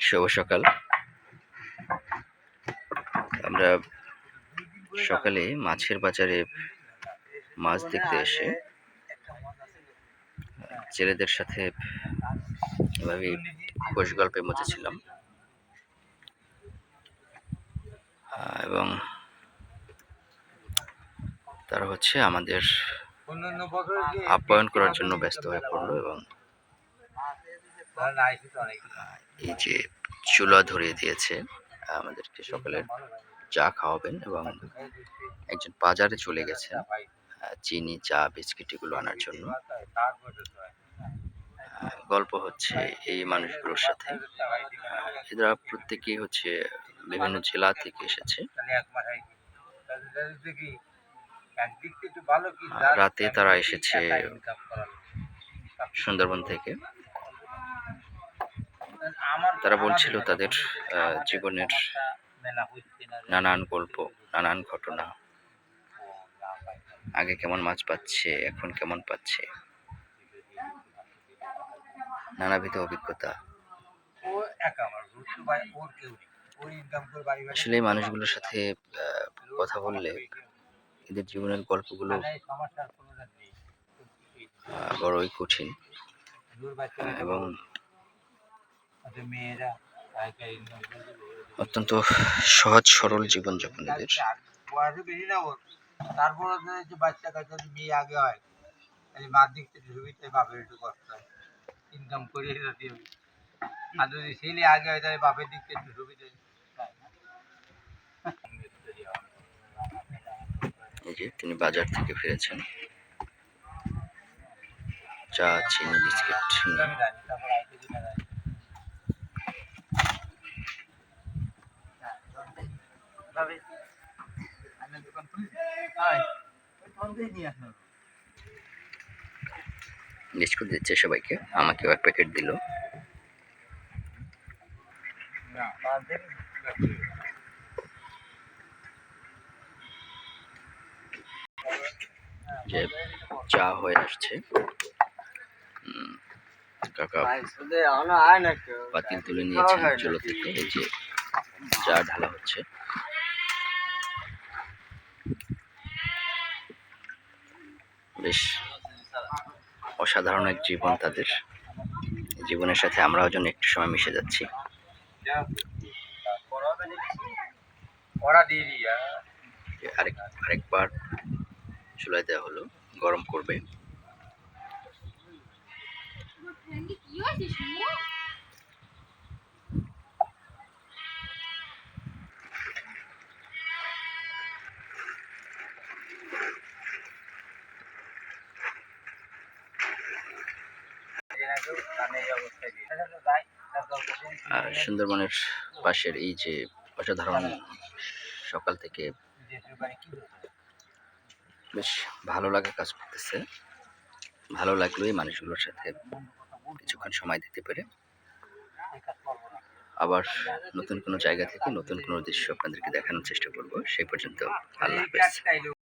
শুভ সকাল। আমরা সকালে মাছের বাজারে মাছ দেখতে এসে ছেলেদের সাথে এভাবে খোশ গল্পে মতেছিলাম আহ, এবং তারা হচ্ছে আমাদের আপ্যায়ন করার জন্য ব্যস্ত হয়ে পড়ল এবং এই যে চুলা ধরিয়ে দিয়েছে আমাদেরকে সকালের চা খাওয়াবেন এবং একজন বাজারে চলে আহ, চিনি চা বিস্কিট এগুলো আনার জন্য। গল্প হচ্ছে এই মানুষগুলোর সাথে। এরা প্রত্যেকেই হচ্ছে বিভিন্ন জেলা থেকে এসেছে। রাতে তারা এসেছে সুন্দরবন থেকে। তারা বলছিল তাদের জীবনের নানান গল্প, নানান ঘটনা। আগে কেমন মাছ পাচ্ছে, এখন কেমন পাচ্ছে। নানাবিধ অভিজ্ঞতা। আসলে মানুষগুলোর সাথে কথা বললে এদের জীবনের গল্পগুলো বড়ই কঠিন। এবং অত্যন্ত সহজ, সরল জীবনযাপন এদের বাচ্চা কাচ্চা মার দিক থেকে হয় তাহলে বাপের দিক থেকে তিনি বাজার থেকে ফিরেছেন। চা, চিনি, বিস্কিট আমি দোকান খুলি। বিস্কুট দিচ্ছে সবাইকে। আমাকেও এক প্যাকেট দিল। যে চা হয়ে আসছে। কাকা পাতিল তুলে নিয়েছেন চুলো থেকে। এই যে চা ঢালা হচ্ছে। বেশ অসাধারণ এক জীবন তাদের। জীবনের সাথে আমরাও যেন একটু সময় মিশে যাচ্ছি। আরেক, আরেকবার চুলায় দেওয়া হলো, গরম করবে। আর সুন্দরবনের পাশের এই যে অসাধারণ সকাল থেকে বেশ ভালো লাগা কাজ করতেছে। ভালো লাগল এই মানুষগুলোর সাথে কিছুক্ষণ সময় দিতে পেরে। আবার নতুন কোনো জায়গা থেকে নতুন কোনো দৃশ্য আপনাদেরকে দেখানোর চেষ্টা করব। সেই পর্যন্ত আল্লাহ